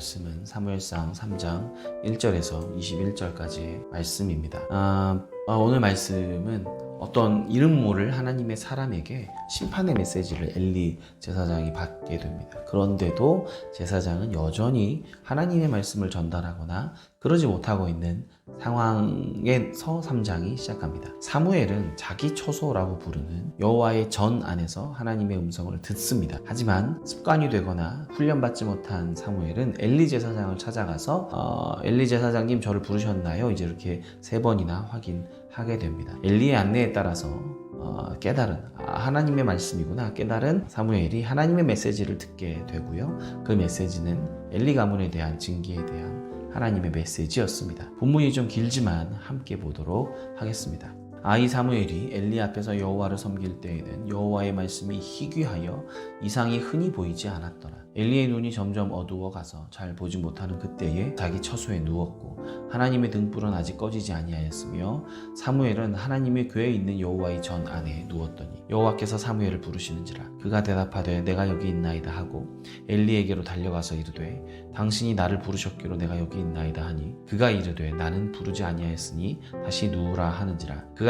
말씀은 사무엘상 3장 1절에서 21절까지의 말씀입니다. 아, 아, 오늘 말씀은 어떤 이름 모를 하나님의 사람에게 심판의 메시지를 엘리 제사장이 받게 됩니다. 그런데도 제사장은 여전히 하나님의 말씀을 전달하거나 그러지 못하고 있는 상황에서 3장이 시작합니다. 사무엘은 자기 처소라고 부르는 여호와의 전 안에서 하나님의 음성을 듣습니다. 하지만 습관이 되거나 훈련받지 못한 사무엘은 엘리 제사장을 찾아가서 어, 엘리 제사장님 저를 부르셨나요? 이제 이렇게 세 번이나 확인하게 됩니다. 엘리의 안내에 따라서 어, 깨달은 아, 하나님의 말씀이구나 깨달은 사무엘이 하나님의 메시지를 듣게 되고요. 그 메시지는 엘리 가문에 대한 징계에 대한 하나님의 메시지였습니다. 본문이 좀 길지만 함께 보도록 하겠습니다. 아이 사무엘이 엘리 앞에서 여호와를 섬길 때에는 여호와의 말씀이 희귀하여 이상이 흔히 보이지 않았더라. 엘리의 눈이 점점 어두워 가서 잘 보지 못하는 그때에 자기 처소에 누웠고 하나님의 등불은 아직 꺼지지 아니하였으며 사무엘은 하나님의 궤에 있는 여호와의 전 안에 누웠더니 여호와께서 사무엘을 부르시는지라 그가 대답하되 내가 여기 있나이다 하고 엘리에게로 달려가서 이르되 당신이 나를 부르셨기로 내가 여기 있나이다 하니 그가 이르되 나는 부르지 아니하였으니 다시 누우라 하는지라 그가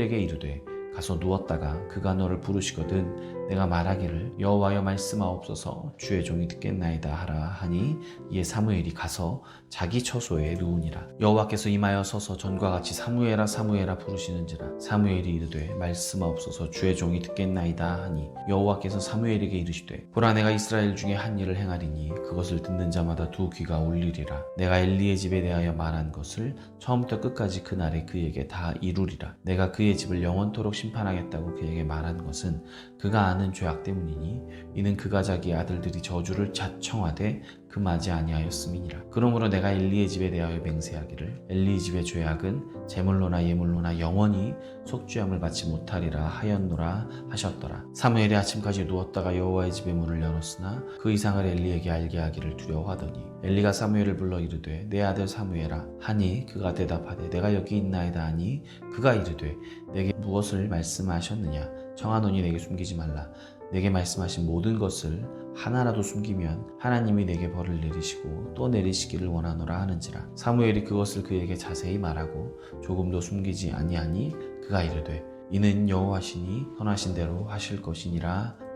에게 이르되 가서 누웠다가 그가 너를 부르시거든 내가 말하기를 여호와여 말씀하옵소서 주의 종이 듣겠나이다 하라 하니 이에 사무엘이 가서 자기 처소에 누우니라. 여호와께서 임하여 서서 전과 같이 사무엘아 사무엘아 부르시는지라. 사무엘이 이르되 말씀하옵소서 주의 종이 듣겠나이다 하니 여호와께서 사무엘에게 이르시되 보라 내가 이스라엘 중에 한 일을 행하리니 그것을 듣는 자마다 두 귀가 울리리라. 내가 엘리의 집에 대하여 말한 것을 처음부터 끝까지 그날에 그에게 다 이루리라. 내가 그의 집을 영원토록 심판하겠다고 그에게 말한 것은 그가 아는 죄악 때문이니 이는 그가 자기 아들들이 저주를 자청하되 금하지 아니하였음이니라. 그러므로 내가 엘리의 집에 대하여 맹세하기를 엘리 집의 죄악은 제물로나 예물로나 영원히 속죄함을 받지 못하리라 하였노라 하셨더라. 사무엘이 아침까지 누웠다가 여호와의 집의 문을 열었으나 그 이상을 엘리에게 알게 하기를 두려워하더니 엘리가 사무엘을 불러 이르되 내 아들 사무엘아 하니 그가 대답하되 내가 여기 있나이다 하니 그가 이르되 내게 무엇을 말씀하셨느냐 정하노니 내게 숨기지 말라. 내게 말씀하신 모든 것을 하나라도 숨기면 하나님이 내게 벌을 내리시고 또 내리시기를 원하노라 하는지라. 사무엘이 그것을 그에게 자세히 말하고 조금도 숨기지 아니하니 그가 이르되 이는 여호와시니 선하신 대로 하실 것이니라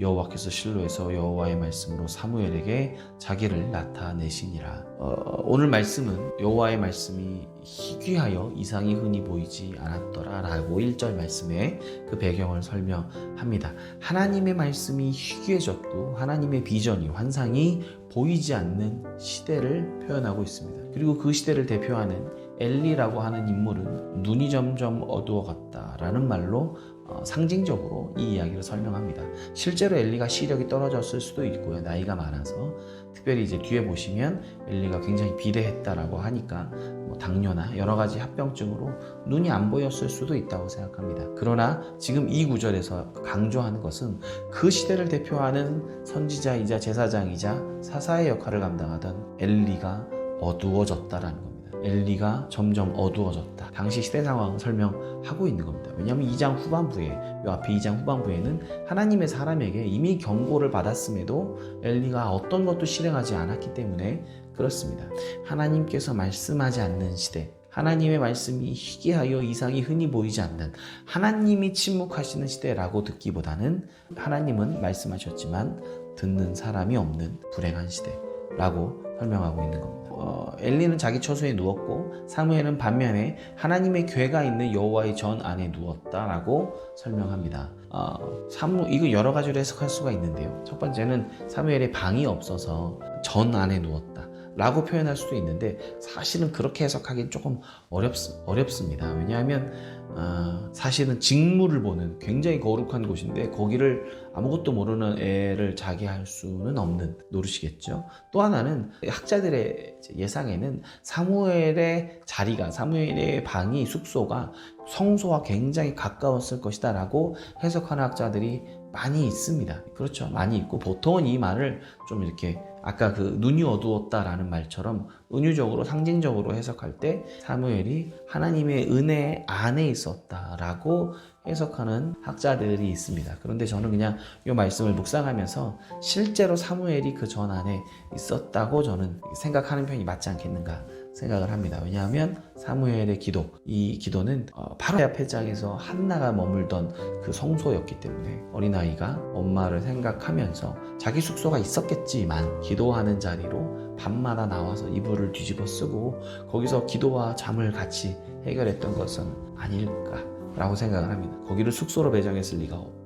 여호와께서 실로에서 여호와의 말씀으로 사무엘에게 자기를 나타내시니라. 어, 오늘 말씀은 여호와의 말씀이 희귀하여 이상이 흔히 보이지 않았더라라고 1절 말씀에 그 배경을 설명합니다. 하나님의 말씀이 희귀해졌고 하나님의 비전이 환상이 보이지 않는 시대를 표현하고 있습니다. 그리고 그 시대를 대표하는 엘리라고 하는 인물은 눈이 점점 어두워갔다라는 말로 어, 상징적으로 이 이야기를 설명합니다. 실제로 엘리가 시력이 떨어졌을 수도 있고요. 나이가 많아서 특별히 이제 뒤에 보시면 엘리가 굉장히 비대했다라고 하니까 뭐 당뇨나 여러 가지 합병증으로 눈이 안 보였을 수도 있다고 생각합니다. 그러나 지금 이 구절에서 강조하는 것은 그 시대를 대표하는 선지자이자 제사장이자 사사의 역할을 감당하던 엘리가 어두워졌다라는 겁니다. 엘리가 점점 어두워졌다. 당시 시대 상황을 설명하고 있는 겁니다. 왜냐하면 2장 후반부에 이 앞에 2장 후반부에는 하나님의 사람에게 이미 경고를 받았음에도 엘리가 어떤 것도 실행하지 않았기 때문에 그렇습니다. 하나님께서 말씀하지 않는 시대, 하나님의 말씀이 희귀하여 이상이 흔히 보이지 않는 하나님이 침묵하시는 시대라고 듣기보다는 하나님은 말씀하셨지만 듣는 사람이 없는 불행한 시대라고 설명하고 있는 겁니다. 어, 엘리는 자기 처소에 누웠고 사무엘은 반면에 하나님의 궤가 있는 여호와의 전 안에 누웠다라고 설명합니다. 어, 사무 이거 여러 가지로 해석할 수가 있는데요. 첫 번째는 사무엘의 방이 없어서 전 안에 누웠다. 라고 표현할 수도 있는데 사실은 그렇게 해석하기는 조금 어렵, 어렵습니다. 왜냐하면 어, 사실은 직무를 보는 굉장히 거룩한 곳인데 거기를 아무것도 모르는 애를 자게 할 수는 없는 노릇이겠죠. 또 하나는 학자들의 예상에는 사무엘의 자리가 사무엘의 방이 숙소가 성소와 굉장히 가까웠을 것이다라고 해석하는 학자들이 많이 있습니다. 그렇죠. 많이 있고 보통은 이 말을 좀 이렇게 아까 그 눈이 어두웠다라는 말처럼 은유적으로 상징적으로 해석할 때 사무엘이 하나님의 은혜 안에 있었다라고 해석하는 학자들이 있습니다. 그런데 저는 그냥 이 말씀을 묵상하면서 실제로 사무엘이 그 전 안에 있었다고 저는 생각하는 편이 맞지 않겠는가 생각을 합니다. 왜냐하면 사무엘의 기도, 이 기도는 어, 바로 앞에 장에서 한나가 머물던 그 성소였기 때문에 어린아이가 엄마를 생각하면서 자기 숙소가 있었겠지만 기도하는 자리로 밤마다 나와서 이불을 뒤집어 쓰고 거기서 기도와 잠을 같이 해결했던 것은 아닐까라고 생각을 합니다. 거기를 숙소로 배정했을 리가 없고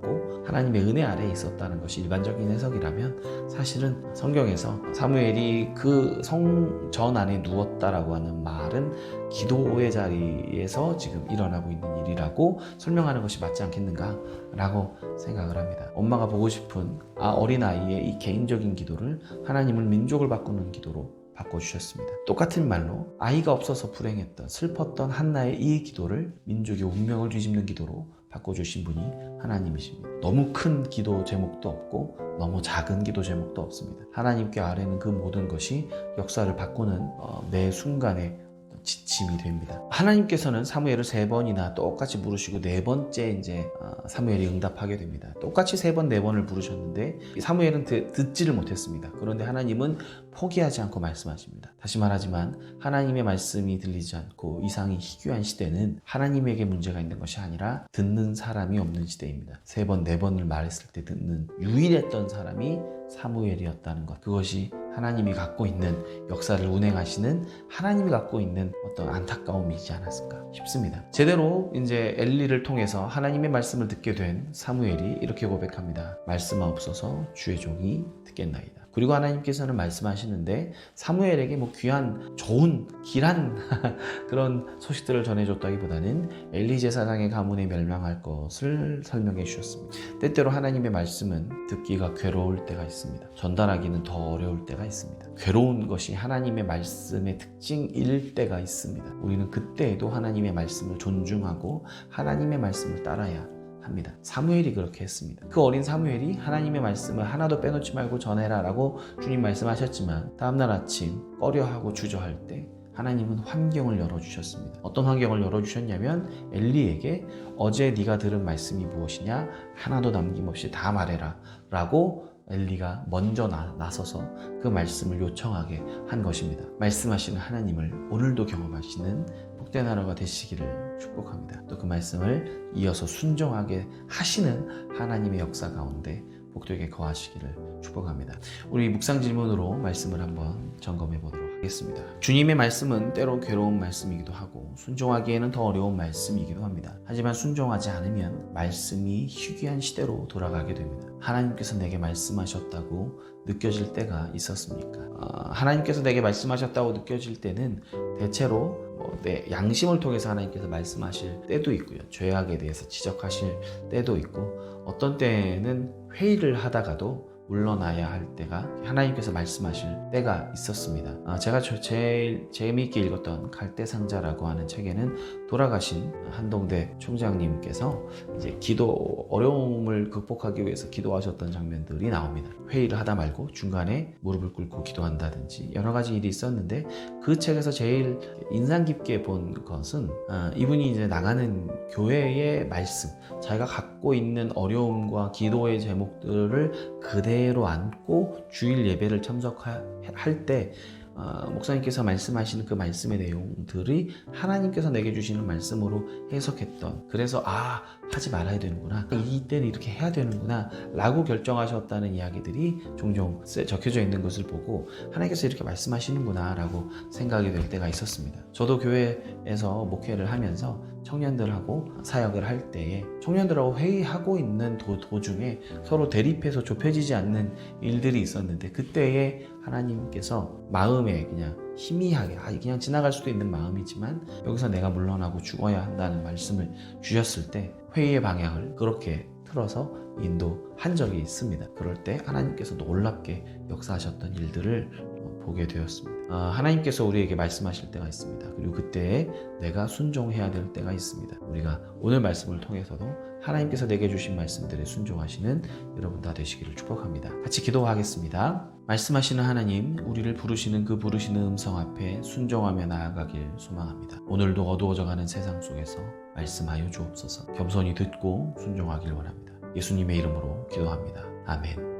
하나님의 은혜 아래에 있었다는 것이 일반적인 해석이라면 사실은 성경에서 사무엘이 그 성전 안에 누웠다라고 하는 말은 기도의 자리에서 지금 일어나고 있는 일이라고 설명하는 것이 맞지 않겠는가라고 생각을 합니다. 엄마가 보고 싶은 아, 어린아이의 이 개인적인 기도를 하나님을 민족을 바꾸는 기도로 바꿔주셨습니다. 똑같은 말로 아이가 없어서 불행했던 슬펐던 한나의 이 기도를 민족의 운명을 뒤집는 기도로 바꿔주신 분이 하나님이십니다. 너무 큰 기도 제목도 없고 너무 작은 기도 제목도 없습니다. 하나님께 아래는 그 모든 것이 역사를 바꾸는 어, 매 순간의 지침이 됩니다. 하나님께서는 사무엘을 세 번이나 똑같이 부르시고 네 번째 이제 어, 사무엘이 응답하게 됩니다. 똑같이 세 번, 네 번을 부르셨는데 사무엘은 듣, 듣지를 못했습니다. 그런데 하나님은 포기하지 않고 말씀하십니다. 다시 말하지만 하나님의 말씀이 들리지 않고 이상이 희귀한 시대는 하나님에게 문제가 있는 것이 아니라 듣는 사람이 없는 시대입니다. 세 번, 네 번을 말했을 때 듣는 유일했던 사람이 사무엘이었다는 것. 그것이 하나님이 갖고 있는 역사를 운행하시는 하나님이 갖고 있는 어떤 안타까움이지 않았을까 싶습니다. 제대로 이제 엘리를 통해서 하나님의 말씀을 듣게 된 사무엘이 이렇게 고백합니다. 말씀하옵소서 주의 종이 듣겠나이다. 그리고 하나님께서는 말씀하시는데 사무엘에게 뭐 귀한 좋은 길한 그런 소식들을 전해줬다기보다는 엘리 제사장의 가문에 멸망할 것을 설명해 주셨습니다. 때때로 하나님의 말씀은 듣기가 괴로울 때가 있습니다. 전달하기는 더 어려울 때가 있습니다. 괴로운 것이 하나님의 말씀의 특징일 때가 있습니다. 우리는 그때에도 하나님의 말씀을 존중하고 하나님의 말씀을 따라야 합니다. 사무엘이 그렇게 했습니다. 그 어린 사무엘이 하나님의 말씀을 하나도 빼놓지 말고 전해라 라고 주님 말씀하셨지만 다음날 아침 꺼려하고 주저할 때 하나님은 환경을 열어주셨습니다. 어떤 환경을 열어주셨냐면 엘리에게 어제 네가 들은 말씀이 무엇이냐 하나도 남김없이 다 말해라 라고 엘리가 먼저 나, 나서서 그 말씀을 요청하게 한 것입니다. 말씀하시는 하나님을 오늘도 경험하시는 복된 하루가 되시기를 축복합니다. 또 그 말씀을 이어서 순종하게 하시는 하나님의 역사 가운데 복되게 거하시기를 축복합니다. 우리 묵상 질문으로 말씀을 한번 점검해 보도록 하 겠습니다. 주님의 말씀은 때로 괴로운 말씀이기도 하고 순종하기에는 더 어려운 말씀이기도 합니다. 하지만 순종하지 않으면 말씀이 희귀한 시대로 돌아가게 됩니다. 하나님께서 내게 말씀하셨다고 느껴질 때가 있었습니까? 어, 하나님께서 내게 말씀하셨다고 느껴질 때는 대체로 뭐내 양심을 통해서 하나님께서 말씀하실 때도 있고요. 죄악에 대해서 지적하실 때도 있고 어떤 때는 회의를 하다가도 물러나야 할 때가 하나님께서 말씀하실 때가 있었습니다. 아, 제가 저- 제일 재미있게 읽었던 갈대상자라고 하는 책에는 돌아가신 한동대 총장님께서 이제 기도 어려움을 극복하기 위해서 기도하셨던 장면들이 나옵니다. 회의를 하다 말고 중간에 무릎을 꿇고 기도한다든지 여러 가지 일이 있었는데 그 책에서 제일 인상 깊게 본 것은 아, 이분이 이제 나가는 교회의 말씀, 자기가 갖고 있는 어려움과 기도의 제목들을 그대 로 안고 주일 예배를 참석할 때 어, 목사님께서 말씀하시는 그 말씀의 내용들이 하나님께서 내게 주시는 말씀으로 해석했던 그래서 아 하지 말아야 되는구나. 이때는 이렇게 해야 되는구나 라고 결정하셨다는 이야기들이 종종 쓰- 적혀져 있는 것을 보고 하나님께서 이렇게 말씀하시는구나 라고 생각이 될 때가 있었습니다. 저도 교회에서 목회를 하면서 청년들하고 사역을 할 때에 청년들하고 회의하고 있는 도, 도중에 서로 대립해서 좁혀지지 않는 일들이 있었는데 그때에 하나님께서 마음에 그냥 희미하게 아, 그냥 지나갈 수도 있는 마음이지만 여기서 내가 물러나고 죽어야 한다는 말씀을 주셨을 때 회의의 방향을 그렇게 틀어서 인도한 적이 있습니다. 그럴 때 하나님께서 놀랍게 역사하셨던 일들을 어, 보게 되었습니다. 아, 하나님께서 우리에게 말씀하실 때가 있습니다. 그리고 그때에 내가 순종해야 될 때가 있습니다. 우리가 오늘 말씀을 통해서도 하나님께서 내게 주신 말씀들에 순종하시는 여러분 다 되시기를 축복합니다. 같이 기도하겠습니다. 말씀하시는 하나님, 우리를 부르시는 그 부르시는 음성 앞에 순종하며 나아가길 소망합니다. 오늘도 어두워져가는 세상 속에서 말씀하여 주옵소서. 겸손히 듣고 순종하길 원합니다. 예수님의 이름으로 기도합니다. 아멘.